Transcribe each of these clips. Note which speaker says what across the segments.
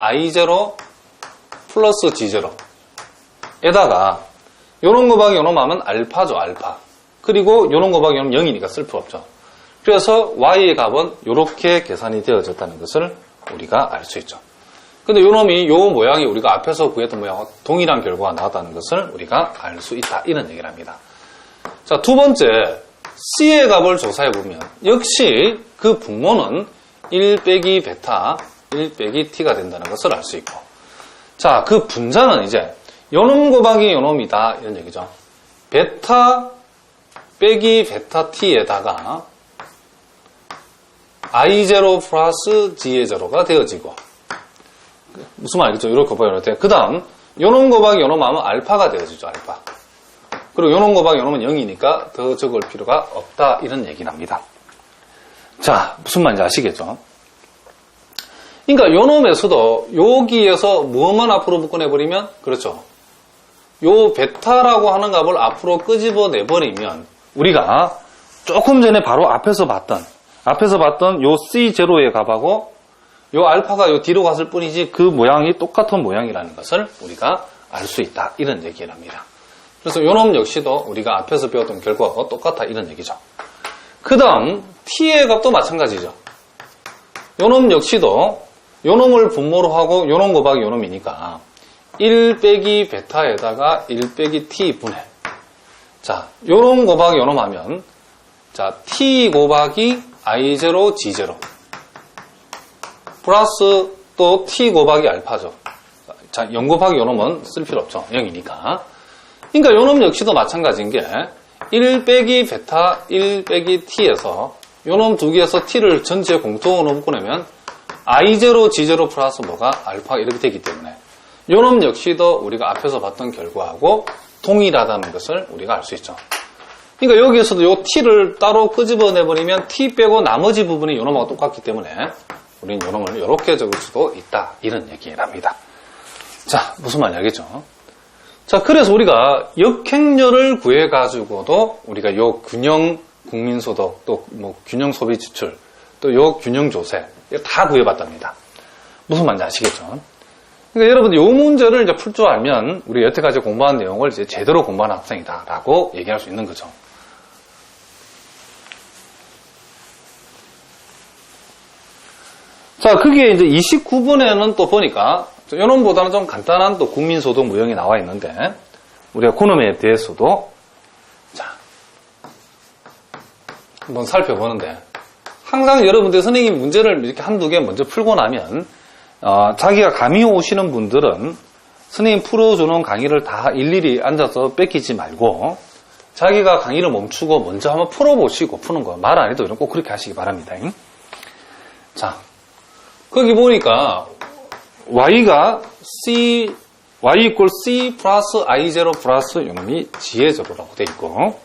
Speaker 1: I0 플러스 G0 에다가 요런 거 방이 요놈 하면 알파죠 알파. 그리고 요런 거 방이 요놈 0이니까 쓸 필요 없죠. 그래서 Y의 값은 이렇게 계산이 되어졌다는 것을 우리가 알 수 있죠. 근데 요놈이 요 모양이 우리가 앞에서 구했던 모양과 동일한 결과가 나왔다는 것을 우리가 알 수 있다. 이런 얘기를 합니다. 자, 두 번째, C의 값을 조사해 보면 역시 그 분모는 1 빼기 베타, 1 빼기 T가 된다는 것을 알 수 있고 자, 그 분자는 이제 요놈 곱하기 요놈이다 이런 얘기죠. 베타 빼기 베타 T에다가 I0 플러스 G의 제로가 되어지고 무슨 말이겠죠? 이렇게. 이렇게. 그 다음 요놈 곱하기 요놈 하면 알파가 되어지죠. 알파. 그리고 요놈 곱하기 요놈은 0이니까 더 적을 필요가 없다 이런 얘기랍니다. 자 무슨 말인지 아시겠죠? 그러니까 요놈에서도 여기에서 무엇만 앞으로 묶어내버리면 그렇죠. 요 베타라고 하는 값을 앞으로 끄집어 내버리면 우리가 조금 전에 바로 앞에서 봤던 앞에서 봤던 요 C0의 값하고 요 알파가 요 뒤로 갔을 뿐이지 그 모양이 똑같은 모양이라는 것을 우리가 알 수 있다 이런 얘기를 합니다. 그래서 요놈 역시도 우리가 앞에서 배웠던 결과와 똑같아 이런 얘기죠. 그 다음 t의 값도 마찬가지죠. 요놈 역시도 요놈을 분모로 하고 요놈 곱하기 요놈이니까 1 빼기 베타에다가 1 빼기 t 분해 자 요놈 곱하기 요놈 하면 자 t 곱하기 i0 g0 플러스 또 t 곱하기 알파죠. 자, 0 곱하기 요놈은 쓸 필요 없죠. 0이니까. 그러니까 요놈 역시도 마찬가지인 게 1 빼기 베타 1 빼기 t에서 요놈 두 개에서 t를 전체 공통으로 묶어내면 i0 g0 플러스 뭐가 알파 이렇게 되기 때문에 요놈 역시도 우리가 앞에서 봤던 결과하고 동일하다는 것을 우리가 알 수 있죠. 그러니까 여기에서도 요 t를 따로 끄집어내버리면 t 빼고 나머지 부분이 요놈하고 똑같기 때문에 우리는 요놈을 이렇게 적을 수도 있다 이런 얘기랍니다. 자 무슨 말인지 알겠죠? 자, 그래서 우리가 역행렬을 구해가지고도 우리가 요 균형 국민소득, 또 뭐 균형 소비 지출, 또 요 균형 조세, 이거 다 구해봤답니다. 무슨 말인지 아시겠죠? 그러니까 여러분들 요 문제를 이제 풀 줄 알면 우리 여태까지 공부한 내용을 이제 제대로 공부한 학생이다라고 얘기할 수 있는 거죠. 자, 그게 이제 29번에는 또 보니까 요놈보다는 좀 간단한 또 국민소득 무형이 나와 있는데 우리가 그놈에 대해서도 자 한번 살펴보는데 항상 여러분들 선생님 문제를 이렇게 한두 개 먼저 풀고 나면 어, 자기가 감이 오시는 분들은 선생님 풀어주는 강의를 다 일일이 앉아서 뺏기지 말고 자기가 강의를 멈추고 먼저 한번 풀어보시고 푸는 거 말 안 해도 꼭 그렇게 하시기 바랍니다. 자 거기 보니까 y가 c y equal c 플러스 i0 플러스 요놈이 g의 제로라고 돼 있고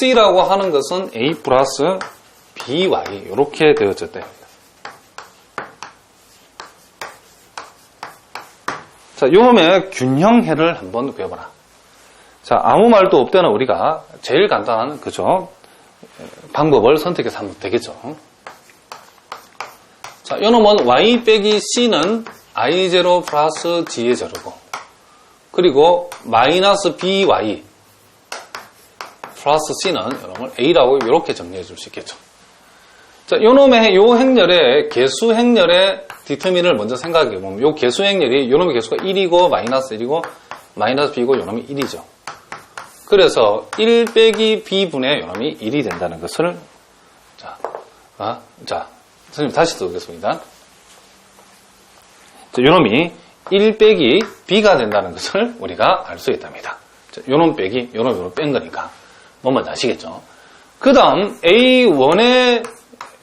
Speaker 1: c라고 하는 것은 a 플러스 by 이렇게 되어졌다 합니다. 자, 요놈의 균형해를 한번 구해보라. 자, 아무 말도 없다는 우리가 제일 간단한 그죠 방법을 선택해서 하면 되겠죠. 자, 요놈은 y 빼기 c는 i0 플러스 g의 제로고 그리고 마이너스 by 플러스 c는 여러분 a라고 이렇게 정리해 줄 수 있겠죠. 자, 요놈의 요 행렬의 개수 행렬의 디터민을 먼저 생각해 보면 요 개수 행렬이 요놈의 개수가 1이고 마이너스 1이고 마이너스 b고 요놈이 1이죠. 그래서 1 빼기 b분의 요놈이 1이 된다는 것을 자, 아, 자, 선생님 다시 써보겠습니다. 요놈이 1 빼기 b가 된다는 것을 우리가 알 수 있답니다. 자, 요놈 빼기 요놈 요놈 뺀 거니까 뭔 말인지 아시겠죠? 그 다음 A1의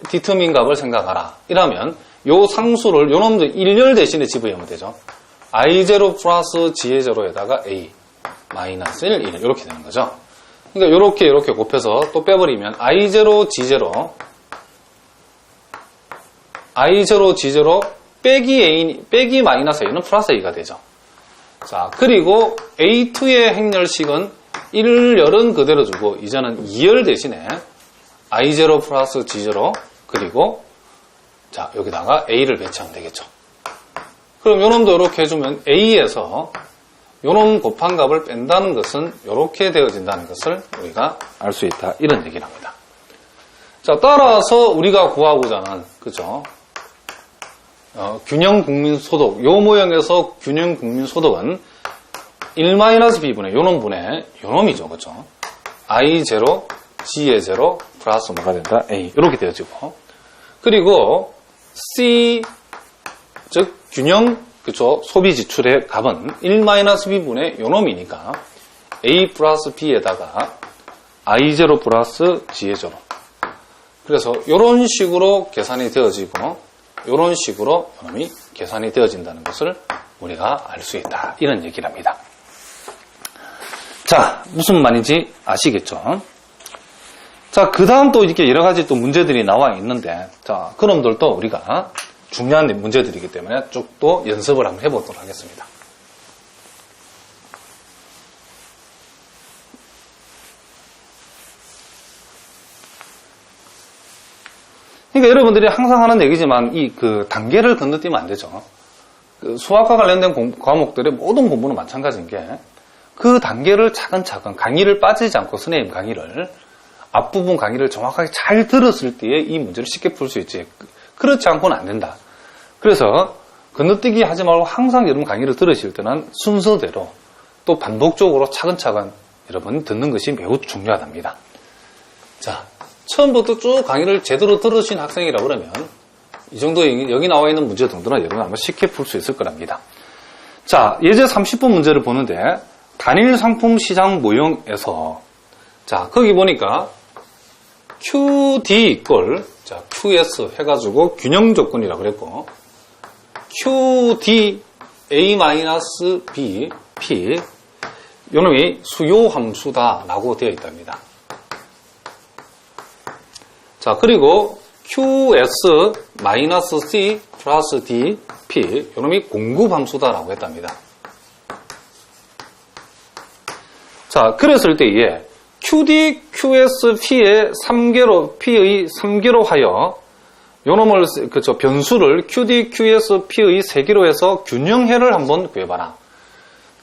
Speaker 1: 디터민 값을 생각하라. 이러면 요 상수를 요놈도 1열 대신에 집어넣으면 되죠. I0 플러스 G의 제로에다가 A 마이너스 1, 1 이렇게 되는 거죠. 그러니까 이렇게 이렇게 곱해서 또 빼버리면 I0 G0 I0 G0 빼기 A 빼기 마이너스 A는 플러스 A가 되죠. 자 그리고 A2의 행렬식은 1열은 그대로 주고 이제는 2열 대신에 I0 플러스 G0 그리고 자 여기다가 A를 배치하면 되겠죠. 그럼 요놈도 이렇게 해주면 A에서 요놈 곱한 값을 뺀다는 것은 이렇게 되어진다는 것을 우리가 알 수 있다. 이런 얘기를 합니다. 자, 따라서 우리가 구하고자 하는, 그죠? 어, 균형 국민 소득, 요 모형에서 균형 국민 소득은 1-b분의 요놈 분의 요놈이죠. 그죠? I0, G의 0, 플러스 뭐가 된다? A. 이렇게 되어지고. 그리고 C, 즉, 균형, 그죠? 소비 지출의 값은 1-b분의 요놈이니까 A 플러스 B에다가 I0 플러스 G의 0. 그래서 이런 식으로 계산이 되어지고 이런 식으로 요놈이 계산이 되어진다는 것을 우리가 알 수 있다. 이런 얘기를 합니다. 자, 무슨 말인지 아시겠죠? 자, 그 다음 또 이렇게 여러 가지 또 문제들이 나와 있는데, 자, 그놈들도 우리가 중요한 문제들이기 때문에 쭉 또 연습을 한번 해보도록 하겠습니다. 그러니까 여러분들이 항상 하는 얘기지만 이 그 단계를 건너뛰면 안 되죠. 그 수학과 관련된 공- 과목들의 모든 공부는 마찬가지인 게 그 단계를 차근차근 강의를 빠지지 않고 선생님 강의를 앞부분 강의를 정확하게 잘 들었을 때에 이 문제를 쉽게 풀 수 있지. 그렇지 않고는 안 된다. 그래서 건너뛰기 하지 말고 항상 여러분 강의를 들으실 때는 순서대로 또 반복적으로 차근차근 여러분 듣는 것이 매우 중요하답니다. 자, 처음부터 쭉 강의를 제대로 들으신 학생이라 그러면 이 정도 여기, 나와 있는 문제 정도는 여러분 아마 쉽게 풀 수 있을 거랍니다. 자, 예제 30분 문제를 보는데 단일 상품 시장 모형에서 자, 거기 보니까 QD 이꼴 자, QS 해가지고 균형 조건이라고 그랬고 QD A-B P 요놈이 수요 함수다 라고 되어 있답니다. 자, 그리고 QS-C 플러스 D, P, 요놈이 공급 함수다 라고 했답니다. 자, 그랬을 때에 QD, QS, P의 3개로, P의 3개로 하여 요놈을, 그죠, 변수를 QD, QS, P의 3개로 해서 균형해를 한번 구해봐라.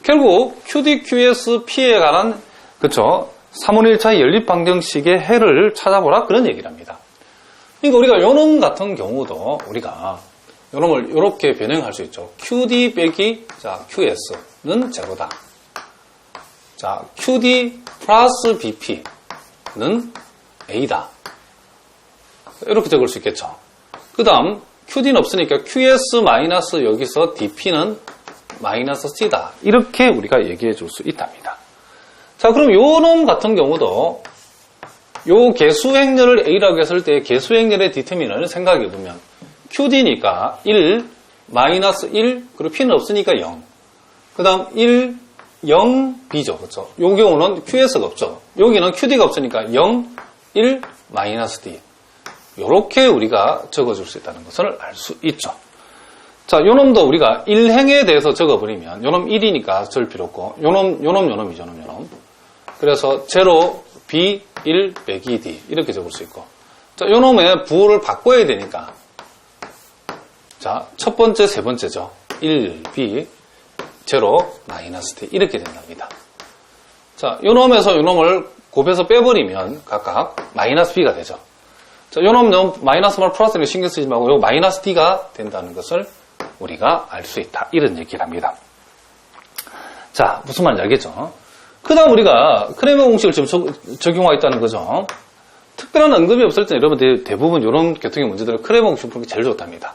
Speaker 1: 결국 QD, QS, P에 관한, 그쵸, 3분 1차 연립 방정식의 해를 찾아보라 그런 얘기를 합니다. 그러니까 우리가 요놈 같은 경우도 우리가 요놈을 이렇게 변형할 수 있죠. QD 빼기 자 QS는 제로다. 자 QD 플러스 BP는 A다. 이렇게 적을 수 있겠죠. 그 다음 QD는 없으니까 QS 마이너스 여기서 DP는 마이너스 C다. 이렇게 우리가 얘기해 줄 수 있답니다. 자 그럼 요놈 같은 경우도 요 개수행렬을 A라고 했을 때 개수행렬의 디터미널을 생각해 보면 QD니까 1, 마이너스 1, 그리고 P는 없으니까 0. 그 다음 1, 0, B죠. 그렇죠? 요 경우는 QS가 없죠. 여기는 QD가 없으니까 0, 1, 마이너스 D. 요렇게 우리가 적어줄 수 있다는 것을 알 수 있죠. 자, 요놈도 우리가 1행에 대해서 적어버리면 요놈 1이니까 절 필요 없고 요놈, 요놈, 요놈이죠. 요놈, 요놈. 그래서 0, B, 1 빼기 D 이렇게 적을 수 있고 자, 요놈의 부호를 바꿔야 되니까 자, 첫 번째, 세 번째죠. 1, B, 0, 마이너스 D 이렇게 된답니다. 자, 요놈에서 요놈을 곱해서 빼버리면 각각 마이너스 B가 되죠. 자, 요놈, 요 마이너스 말 플러스를 신경 쓰지 말고 요 마이너스 D가 된다는 것을 우리가 알 수 있다. 이런 얘기를 합니다. 자, 무슨 말인지 알겠죠? 그 다음 우리가 크레머 공식을 지금 적- 적용하고 있다는 거죠. 특별한 언급이 없을 때 여러분 들 대부분 이런 교통의 문제들은 크레머 공식 풀기 제일 좋답니다.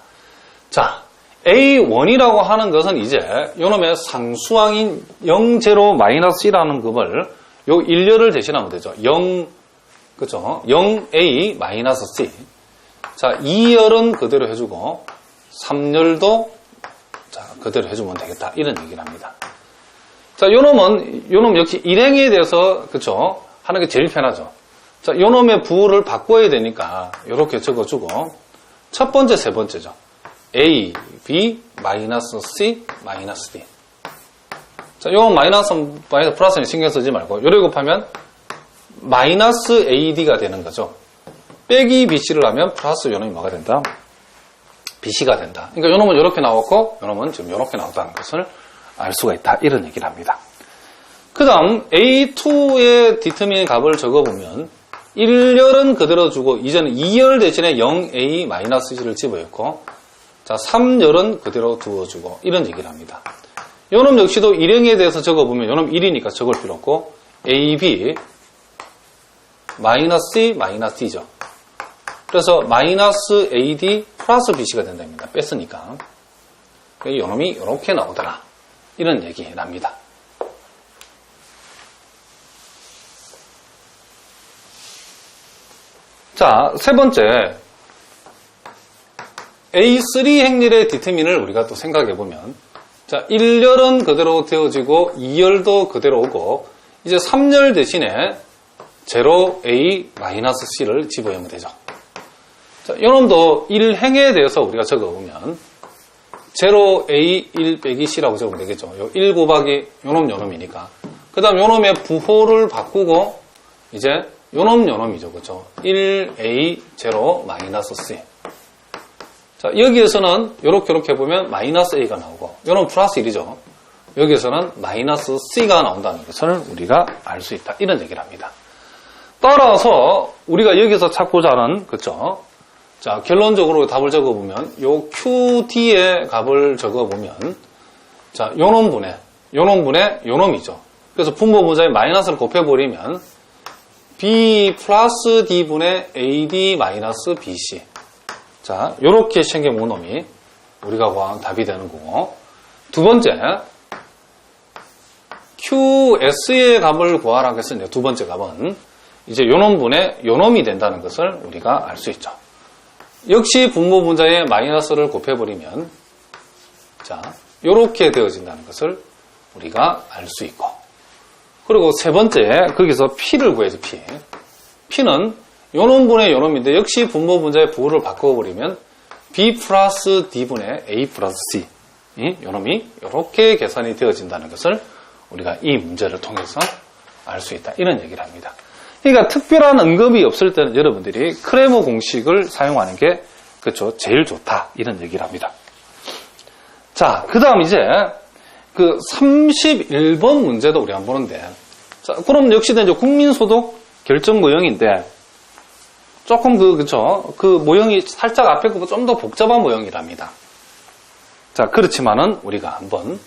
Speaker 1: 자, A1이라고 하는 것은 이제 요놈의 상수항인 0, 0, 마이너스 C라는 급을 요 일렬을 대신하면 되죠. 0, 그죠? 0A 마이너스 C. 자, 2열은 그대로 해주고 3열도 자, 그대로 해주면 되겠다. 이런 얘기를 합니다. 자, 요놈은, 요놈 역시 일행에 대해서, 그쵸, 하는 게 제일 편하죠. 자, 요놈의 부호를 바꿔야 되니까, 요렇게 적어주고, 첫 번째, 세 번째죠. A, B, 마이너스 C, 마이너스 D. 자, 요 마이너스, 마이너스 플러스는 신경 쓰지 말고, 요래 곱하면, 마이너스 AD가 되는 거죠. 빼기 BC를 하면 플러스 요놈이 뭐가 된다? BC가 된다. 그러니까 요놈은 이렇게 나왔고 요놈은 지금 이렇게 나왔다는 것을 알 수가 있다. 이런 얘기를 합니다. 그 다음 A2의 디터민 값을 적어보면 1열은 그대로 주고 이제는 2열 대신에 0A-G를 집어넣고 자 3열은 그대로 두어주고 이런 얘기를 합니다. 요놈 역시도 일행에 대해서 적어보면 요놈 1이니까 적을 필요 없고 AB 마이너스 C 마이너스 D죠. 그래서 마이너스 AD 플러스 BC가 된답니다. 뺐으니까. 요놈이 이렇게 나오더라. 이런 얘기랍니다. 자, 세 번째. A3 행렬의 디터민을 우리가 또 생각해 보면, 자, 1열은 그대로 되어지고, 2열도 그대로 오고, 이제 3열 대신에 0A-C를 집어넣으면 되죠. 자, 요놈도 1행에 대해서 우리가 적어보면, 0A1 빼기 C라고 적으면 되겠죠. 요 1 곱하기 요놈 요놈이니까. 그 다음 요놈의 부호를 바꾸고, 이제 요놈 요놈이죠. 그죠? 1A 0 마이너스 C. 자, 여기에서는 요렇게 요렇게 보면 마이너스 A가 나오고 요놈 플러스 1이죠. 여기에서는 마이너스 C가 나온다는 것을 우리가 알 수 있다. 이런 얘기를 합니다. 따라서 우리가 여기서 찾고자 하는 그죠? 자, 결론적으로 답을 적어 보면 요 QD의 값을 적어 보면 자, 요 놈분의 요 놈분의 요 놈이죠. 그래서 분모 분자에 마이너스를 곱해 버리면 B 플러스 D분의 AD 마이너스 BC. 자, 요렇게 생긴 모놈이 우리가 구한 답이 되는 거고. 두 번째, QS의 값을 구하라고 했으니까 두 번째 값은 이제 요놈분의 요놈이 된다는 것을 우리가 알 수 있죠. 역시 분모 분자에 마이너스를 곱해버리면 자, 요렇게 되어진다는 것을 우리가 알 수 있고 그리고 세 번째, 거기서 P를 구해야죠, P. P는 요놈분의 요놈인데 역시 분모 분자의 부호를 바꿔버리면 B 플러스 D분의 A 플러스 C. 이 요놈이 이렇게 계산이 되어진다는 것을 우리가 이 문제를 통해서 알 수 있다. 이런 얘기를 합니다. 그러니까 특별한 언급이 없을 때는 여러분들이 크레모 공식을 사용하는 게 그렇죠. 제일 좋다. 이런 얘기를 합니다. 자, 그 다음 이제 그 31번 문제도 우리 한번 보는데 자, 그럼 역시나 이제 국민소득 결정 모형인데 조금 그 그쵸 그 모형이 살짝 앞에 거보다 좀 더 복잡한 모형이랍니다. 자 그렇지만은 우리가 한번